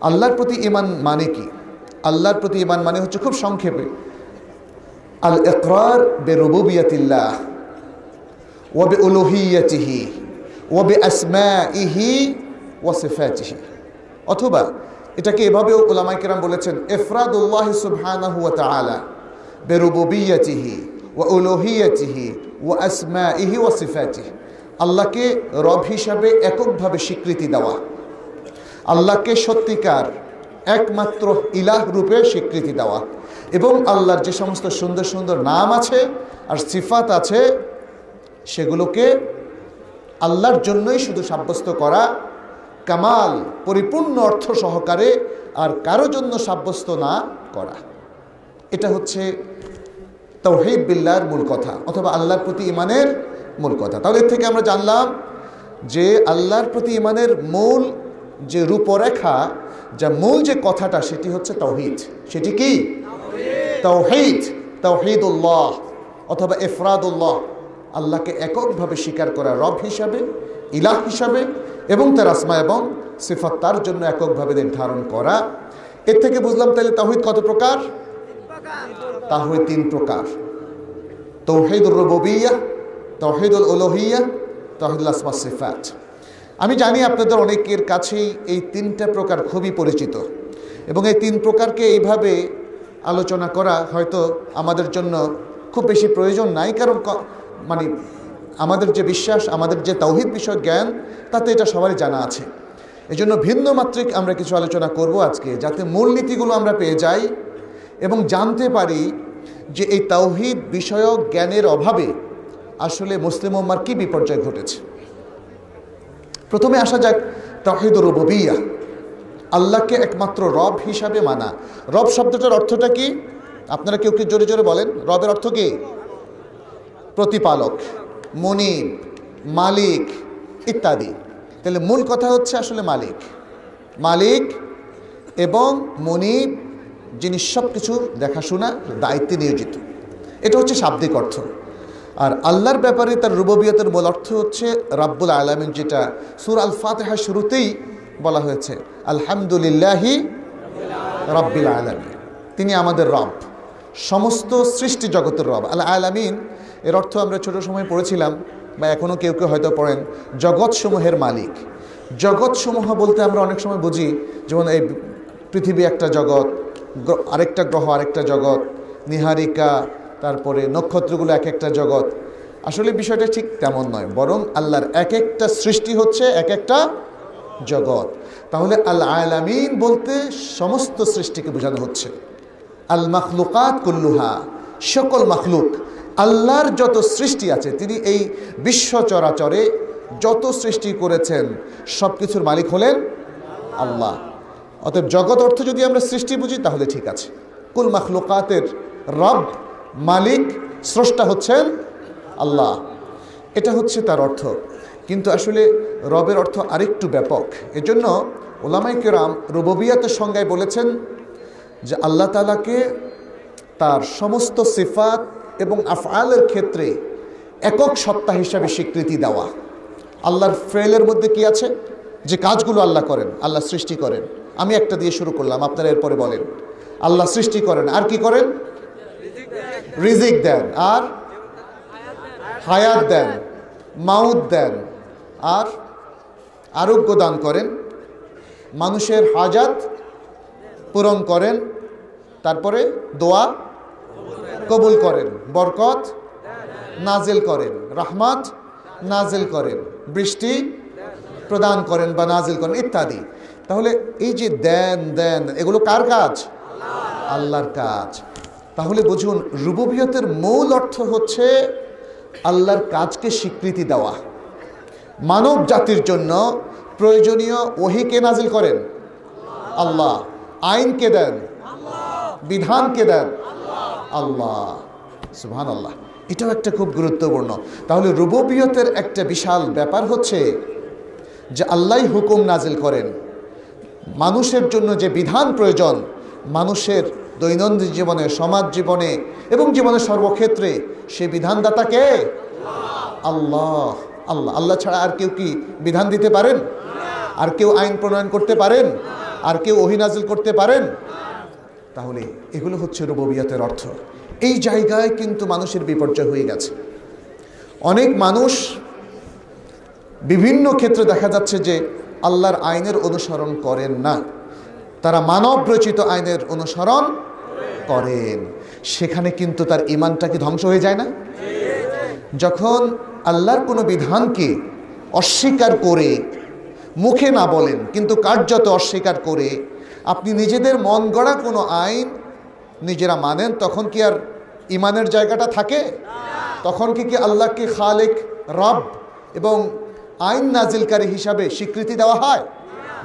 আল্লাহর প্রতি ইমান মানে কি? আল্লাহর প্রতি ইমান মানে হচ্ছে খুব সংক্ষেপে। আল ইকরার বে রুবুবিয়াতিল্লাহ ও বে উলুহিয়াতিহি ও বে আসমাইহি ও সিফাতিহি। অথবা এটাকে এভাবেও ওলামাই কেরাম বলেছেন, ইফরাদুল্লাহ সুবহানাহু ওয়া তাআলা বে রুবুবিয়াতিহি ও উলুহিয়াতিহি ও আসমাইহি ও সিফাতিহি। আল্লাহকে রব হিসাবে এককভাবে স্বীকৃতি দেওয়া। আল্লাহকে সত্যিকার একমাত্র ইলাহ রূপে স্বীকৃতি দেওয়া। এবং আল্লাহর যে সমস্ত সুন্দর সুন্দর নাম আছে আর সিফাত আছে, সেগুলোকে আল্লাহর জন্যই শুধু সাব্যস্ত করা কামাল, পরিপূর্ণ অর্থ সহকারে আর কারও জন্য সাব্যস্ত না করা। এটা হচ্ছে তৌহিদ বিল্লার মূল কথা অথবা আল্লাহর প্রতি ইমানের মূল কথা। তাহলে এর থেকে আমরা জানলাম যে আল্লাহর প্রতি ইমানের মূল যে রূপরেখা যা মূল যে কথাটা সেটি হচ্ছে তৌহিদ সেটি কি? তৌহিদ তৌহিদুল্লাহ অথবা এফরাদুল্লাহ। আল্লাহকে এককভাবে স্বীকার করা রব হিসাবে ইলাহ হিসাবে এবং তার আসমা এবং সিফাত তার জন্য এককভাবে নির্ধারণ করা। এর থেকে বুঝলাম তাহলে তাহিদ কত প্রকার? তাহিদ তিন প্রকার। তৌহিদুর রবিয়া তৌহিদুল উলহিয়া তহিদুল আসমা সিফাত। আমি জানি আপনাদের অনেকের কাছেই এই তিনটা প্রকার খুবই পরিচিত এবং এই তিন প্রকারকে এইভাবে আলোচনা করা হয়তো আমাদের জন্য খুব বেশি প্রয়োজন নাই, কারণ মানে আমাদের যে বিশ্বাস, আমাদের যে তৌহিদ বিষয়ক জ্ঞান, তাতে এটা সবারই জানা আছে। এজন্য ভিন্ন মাত্রিক আমরা কিছু আলোচনা করব আজকে, যাতে মূলনীতিগুলো আমরা পেয়ে যাই এবং জানতে পারি যে এই তাওহিদ বিষয়ক জ্ঞানের অভাবে আসলে মুসলিম উম্মার কী বিপর্যয় ঘটেছে। প্রথমে আসা যাক তাহিদ রুবিয়া আল্লাহকে একমাত্র রব হিসাবে মানা। রব শব্দটার অর্থটা কি? আপনারা কেউ কি জোরে জোরে বলেন? রবের অর্থ কি? প্রতিপালক, মনিব, মালিক ইত্যাদি। তাহলে মূল কথা হচ্ছে আসলে মালিক। মালিক এবং মনিব, যিনি সব কিছুর দেখাশোনা, দায়িত্বে নিয়োজিত। এটা হচ্ছে শাব্দিক অর্থ। আর আল্লাহর ব্যাপারে তার রুববিয়তের মূল অর্থ হচ্ছে রাব্বুল আলমিন, যেটা সুর আল ফাতেহা শুরুতেই বলা হয়েছে, আলহামদুলিল্লাহি রব্বিল আলমিন। তিনি আমাদের রব, সমস্ত সৃষ্টি জগতের রব। আল আলামিন, এর অর্থ আমরা ছোট সময় পড়েছিলাম বা এখনও কেউ কেউ হয়তো পড়েন, জগৎসমূহের মালিক। জগৎসমূহ বলতে আমরা অনেক সময় বুঝি, যেমন এই পৃথিবী একটা জগৎ আরেকটা গ্রহ, আরেকটা জগৎ, নিহারিকা তারপরে নক্ষত্রগুলো এক একটা জগৎ। আসলে বিষয়টা ঠিক তেমন নয়, বরং আল্লাহর এক একটা সৃষ্টি হচ্ছে এক একটা জগৎ। তাহলে আল আলামিন বলতে সমস্ত সৃষ্টিকে বোঝানো হচ্ছে। আল মাখলুকাত কুল্লুহা, সকল মাখলুক, আল্লাহর যত সৃষ্টি আছে, তিনি এই বিশ্ব চরাচরে যত সৃষ্টি করেছেন সব কিছুর মালিক হলেন আল্লাহ। অতএব জগৎ অর্থ যদি আমরা সৃষ্টি বুঝি, তাহলে ঠিক আছে। কুল মাখলুকাতের রব মালিক, স্রষ্টা হচ্ছেন আল্লাহ। এটা হচ্ছে তার অর্থ। কিন্তু আসলে রবের অর্থ আরেকটু ব্যাপক। এজন্য ওলামাই কেরাম রুববিয়াতের সংজ্ঞায় বলেছেন যে আল্লাহ তালাকে তার সমস্ত সিফাত এবং আফআলের ক্ষেত্রে একক সত্তা হিসাবে স্বীকৃতি দেওয়া। আল্লাহর ফেলের মধ্যে কি আছে? যে কাজগুলো আল্লাহ করেন, আল্লাহ সৃষ্টি করেন। আমি একটা দিয়ে শুরু করলাম, আপনারা এরপরে বলেন। আল্লাহ সৃষ্টি করেন, আর কি করেন? রিজিক দেন। আর হায়াত দেন মাউদ দেন, আর আরোগ্য দান করেন, মানুষের হাজাত পূরণ করেন, তারপরে দোয়া কবুল করেন, বরকত নাজেল করেন, রহমত নাজেল করেন, বৃষ্টি প্রদান করেন বা নাজিল করেন, ইত্যাদি। তাহলে এই যে দেন দেন, এগুলো কার কাজ? আল্লাহর কাজ। তাহলে বুঝুন, রুববিয়তের মূল অর্থ হচ্ছে আল্লাহর কাজকে স্বীকৃতি দেওয়া। মানব জাতির জন্য প্রয়োজনীয় ওহিকে নাজিল করেন? আল্লাহ। আইনকে দেন? বিধানকে দেন? আল্লাহ। সুহান আল্লাহ এটাও একটা খুব গুরুত্বপূর্ণ। তাহলে রুববিয়তের একটা বিশাল ব্যাপার হচ্ছে যে আল্লাহ হুকুম নাজিল করেন। মানুষের জন্য যে বিধান প্রয়োজন, মানুষের দৈনন্দিন জীবনে, সমাজ জীবনে এবং জীবনের সর্বক্ষেত্রে সে বিধানদাতাকে আল্লাহ আল্লাহ আল্লাহ ছাড়া আর কেউ কি বিধান দিতে পারেন? আর কেউ আইন প্রণয়ন করতে পারেন? আর কেউ ওহিনাজিল করতে পারেন? তাহলে এগুলো হচ্ছে রুববিয়তের অর্থ। এই জায়গায় কিন্তু মানুষের বিপর্যয় হয়ে গেছে। অনেক মানুষ বিভিন্ন ক্ষেত্রে দেখা যাচ্ছে যে আল্লাহর আইনের অনুসরণ করেন না। তারা মানব রচিত আইনের অনুসরণ করেন, সেখানে কিন্তু তার ইমানটা কি ধ্বংস হয়ে যায় না? যখন আল্লাহর কোনো বিধানকে অস্বীকার করে, মুখে না বলেন, কিন্তু কার্যত অস্বীকার করে, আপনি নিজেদের মন গড়া কোনো আইন নিজেরা মানেন, তখন কি আর ইমানের জায়গাটা থাকে? তখন কি কি আল্লাহকে খালেক, রব এবং আইন নাজিলকারী হিসাবে স্বীকৃতি দেওয়া হয়?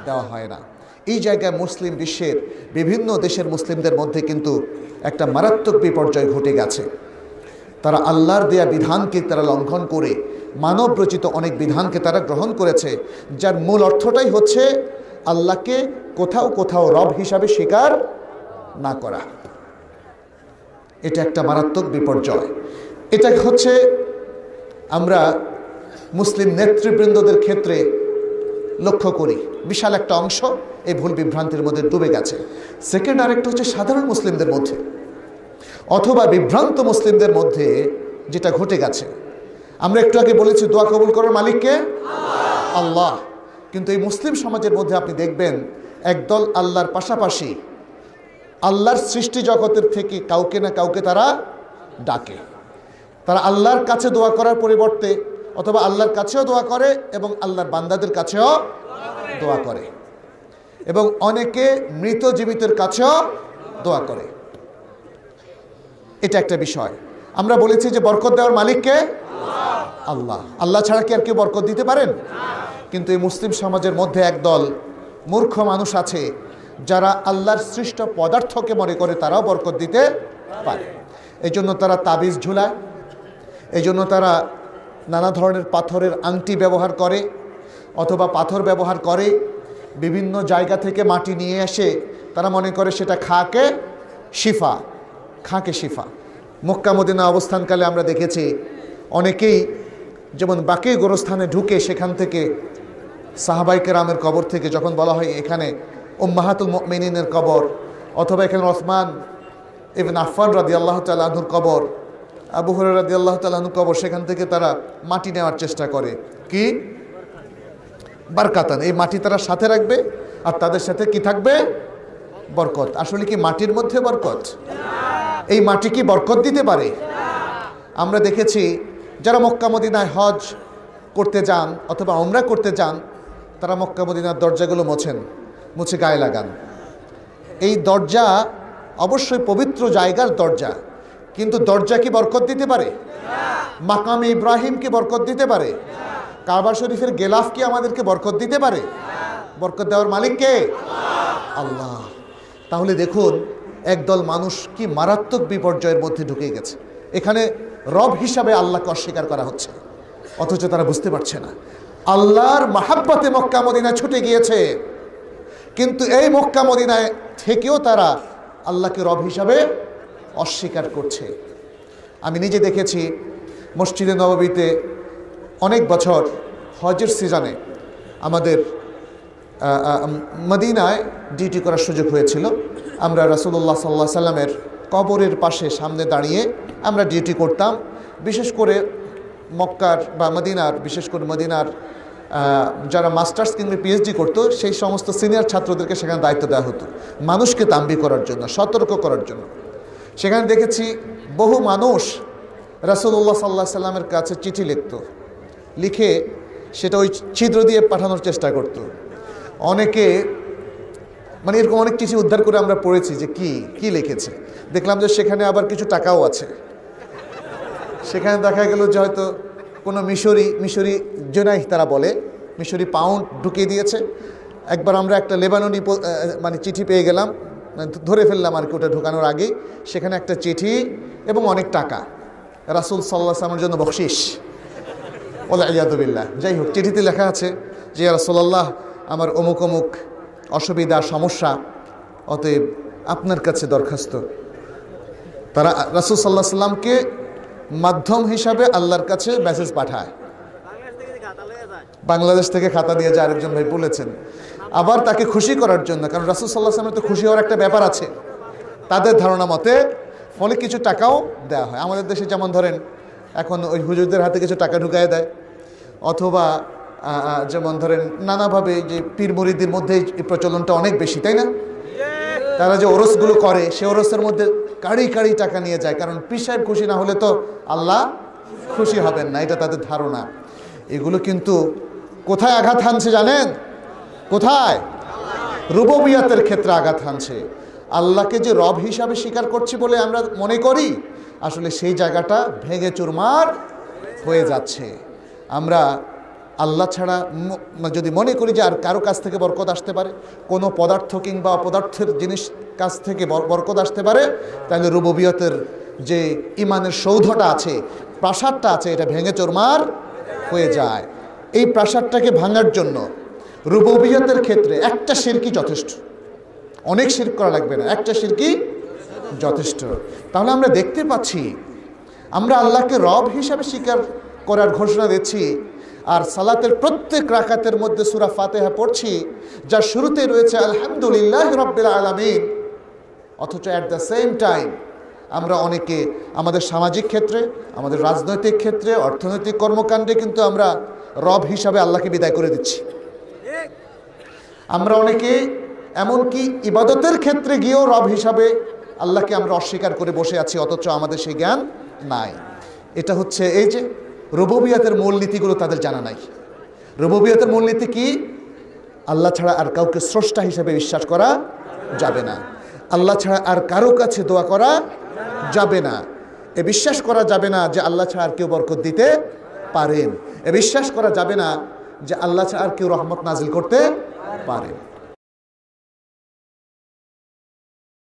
দেওয়া হয় না। এই জায়গায় মুসলিম বিশ্বের বিভিন্ন দেশের মুসলিমদের মধ্যে কিন্তু একটা মারাত্মক বিপর্যয় ঘটে গেছে। তারা আল্লাহর দেয়া বিধানকে তারা লঙ্ঘন করে, মানব রচিত অনেক বিধানকে তারা গ্রহণ করেছে, যার মূল অর্থটাই হচ্ছে আল্লাহকে কোথাও কোথাও রব হিসাবে স্বীকার না করা। এটা একটা মারাত্মক বিপর্যয়। এটা হচ্ছে আমরা মুসলিম নেতৃবৃন্দদের ক্ষেত্রে লক্ষ্য করি, বিশাল একটা অংশ এই ভুল বিভ্রান্তির মধ্যে ডুবে গেছে। সেকেন্ড আরেকটা হচ্ছে সাধারণ মুসলিমদের মধ্যে, অথবা বিভ্রান্ত মুসলিমদের মধ্যে যেটা ঘটে গেছে। আমরা একটু আগে বলেছি, দোয়া কবুল করার মালিককে? আল্লাহ। কিন্তু এই মুসলিম সমাজের মধ্যে আপনি দেখবেন, একদল আল্লাহর পাশাপাশি আল্লাহর সৃষ্টি জগতের থেকে কাউকে না কাউকে তারা ডাকে। তারা আল্লাহর কাছে দোয়া করার পরিবর্তে অথবা আল্লাহর কাছেও দোয়া করে এবং আল্লাহর বান্দাদের কাছেও দোয়া করে। এবং অনেকে মৃত জীবিতের কাছেও দোয়া করে। এটা একটা বিষয়। আমরা বলেছি যে বরকত দেওয়ার মালিককে আল্লাহ। আল্লাহ ছাড়া কি আর কেউ বরকত দিতে পারেন? কিন্তু এই মুসলিম সমাজের মধ্যে একদল মূর্খ মানুষ আছে, যারা আল্লাহর সৃষ্ট পদার্থকে মনে করে তারাও বরকত দিতে পারে। এই জন্য তারা তাবিজ ঝুলায়। এই জন্য তারা নানা ধরনের পাথরের আংটি ব্যবহার করে অথবা পাথর ব্যবহার করে, বিভিন্ন জায়গা থেকে মাটি নিয়ে এসে তারা মনে করে সেটা খাকে শিফা খাকে শিফা। মক্কা মদিনা অবস্থানকালে আমরা দেখেছি অনেকেই যেমন বাকি গোরস্থানে ঢুকে সেখান থেকে সাহাবাইকে রামের কবর থেকে যখন বলা হয় এখানে ওম্মাহাতুল মিনিনের কবর, অথবা এখানে ওসমান ইবন আফান রাদি আল্লাহ তালাহুর কবর আবু হর রাদি আল্লাহ তালাহুর কবর, সেখান থেকে তারা মাটি নেওয়ার চেষ্টা করে। কি? বারকাতান। এই মাটি তারা সাথে রাখবে আর তাদের সাথে কি থাকবে? বরকত। আসলে কি মাটির মধ্যে বরকত? এই মাটি কি বরকত দিতে পারে? আমরা দেখেছি, যারা মক্কা মদিনায় হজ করতে যান অথবা ওমরা করতে যান, তারা মক্কা মদিনার দরজাগুলো মোছেন, মুছে গায়ে লাগান। এই দরজা অবশ্যই পবিত্র জায়গার দরজা। কিন্তু দরজা কি বরকত দিতে পারে? মাকামে ইব্রাহিম কি বরকত দিতে পারে? কারবার শরীফের গেলাফ কি আমাদেরকে বরকত দিতে পারে? বরকত দেওয়ার মালিক কে? আল্লাহ। তাহলে দেখুন, একদল মানুষ কি মারাত্মক বিপর্যয়ের মধ্যে ঢুকে গেছে। এখানে রব হিসাবে আল্লাহকে অস্বীকার করা হচ্ছে। অথচ তারা বুঝতে পারছে না। আল্লাহর মাহাব্বাতে মক্কা মদিনায় ছুটে গিয়েছে। কিন্তু এই মক্কা মদিনায় থেকেও তারা আল্লাহকে রব হিসাবে অস্বীকার করছে। আমি নিজে দেখেছি মসজিদে নববীতে অনেক বছর হজের সিজনে আমাদের মদিনায় ডিউটি করার সুযোগ হয়েছিল। আমরা রাসুল্লাহ সাল্লাহ সাল্লামের কবরের পাশে সামনে দাঁড়িয়ে আমরা ডিউটি করতাম। বিশেষ করে মক্কার বা মদিনার, বিশেষ করে মদিনার যারা মাস্টার্স কিংবা পিএইচডি করতো, সেই সমস্ত সিনিয়র ছাত্রদেরকে সেখানে দায়িত্ব দেওয়া হতো। মানুষকে তাম্বি করার জন্য, সতর্ক করার জন্য। সেখানে দেখেছি বহু মানুষ রাসুল্লাহ সাল্লাহ সাল্লামের কাছে চিঠি লিখত। লিখে সেটা ওই ছিদ্র দিয়ে পাঠানোর চেষ্টা করত। অনেকে মানে এরকম অনেক কিছু উদ্ধার করে আমরা পড়েছি যে কি কি লিখেছে। দেখলাম যে সেখানে আবার কিছু টাকাও আছে। সেখানে দেখা গেল যে হয়তো কোনো মিশরি মিশরি জোনাই তারা বলে, মিশরি পাউন্ড ঢুকিয়ে দিয়েছে। একবার আমরা একটা লেবাননি মানে চিঠি পেয়ে গেলাম। ধরে ফেললাম আর কি, ওটা ঢুকানোর আগেই। সেখানে একটা চিঠি এবং অনেক টাকা। রাসুল সাল্লাহ সালামের জন্য বকশিস ওলা ইয়াদুবিল্লাহ যাই হোক, চিঠিতে লেখা আছে যে রাসোল্লাহ আমার অমুক অমুক অসুবিধা, সমস্যা, অতএব আপনার কাছে দরখাস্ত। তারা, রাসুল সাল্লাহ সাল্লামকে মাধ্যম হিসাবে আল্লাহর কাছে মেসেজ পাঠায়। বাংলাদেশ থেকে খাতা দিয়ে যায় আরেকজন ভাই বলেছেন আবার তাকে খুশি করার জন্য, কারণ রাসুল সাল্লাহ আসলামের তো খুশি হওয়ার একটা ব্যাপার আছে। তাদের ধারণা মতে ফলে কিছু টাকাও দেওয়া হয়। আমাদের দেশে যেমন ধরেন, এখন ওই হুজুরদের হাতে কিছু টাকা ঢুকায় দেয়, অথবা যেমন ধরেন, নানাভাবে যে পীর মুরিদের মধ্যে এই প্রচলনটা অনেক বেশি, তাই না? তারা যে ওরসগুলো করে, সে ওরসের মধ্যে কাড়ি কাড়ি টাকা নিয়ে যায়, কারণ পীর সাহেব খুশি না হলে তো আল্লাহ খুশি হবেন না, এটা তাদের ধারণা। এগুলো কিন্তু কোথায় আঘাত হানছে জানেন? কোথায়? রুববিয়াতের ক্ষেত্রে আঘাত হানছে। আল্লাহকে যে রব হিসাবে স্বীকার করছি বলে আমরা মনে করি, আসলে সেই জায়গাটা ভেঙে চুরমার হয়ে যাচ্ছে। আমরা আল্লাহ ছাড়া যদি মনে করি যে আর কারও কাছ থেকে বরকত আসতে পারে, কোনো পদার্থ কিংবা অপদার্থের জিনিস কাছ থেকে বর- বরকত আসতে পারে, তাহলে রুববিয়তের যে ইমানের সৌধটা আছে, প্রাসাদটা আছে, এটা ভেঙে চোরমার হয়ে যায়। এই প্রাসাদটাকে ভাঙার জন্য রুববিয়তের ক্ষেত্রে একটা শিরকি যথেষ্ট। অনেক শির করা লাগবে না, একটা শিরকি যথেষ্ট। তাহলে আমরা দেখতে পাচ্ছি, আমরা আল্লাহকে রব হিসাবে স্বীকার করার ঘোষণা দিচ্ছি, আর সালাতের প্রত্যেক রাকাতের মধ্যে সুরা ফাতেহা পড়ছি যার শুরুতে রয়েছে, আলহামদুলিল্লাহ রব্বিল আলমিন অথচ অ্যাট দ্য সেম টাইম আমরা অনেকে আমাদের সামাজিক ক্ষেত্রে, আমাদের রাজনৈতিক ক্ষেত্রে, অর্থনৈতিক কর্মকাণ্ডে কিন্তু আমরা রব হিসাবে আল্লাহকে বিদায় করে দিচ্ছি। আমরা অনেকে এমনকি ইবাদতের ক্ষেত্রে গিয়েও রব হিসাবে আল্লাহকে আমরা অস্বীকার করে বসে আছি, অথচ আমাদের সেই জ্ঞান নাই। এটা হচ্ছে এই যে রববিয়াতের মূলনীতিগুলো তাদের জানা নাই। রববিয়াতের মূলনীতি কি? আল্লাহ ছাড়া আর কাউকে স্রষ্টা হিসেবে বিশ্বাস করা যাবে না। আল্লাহ ছাড়া আর কারও কাছে দোয়া করা যাবে না। এ বিশ্বাস করা যাবে না যে আল্লাহ ছাড়া আর কেউ বরকত দিতে পারেন। এ বিশ্বাস করা যাবে না যে আল্লাহ ছাড়া আর কেউ রহমত নাজিল করতে পারেন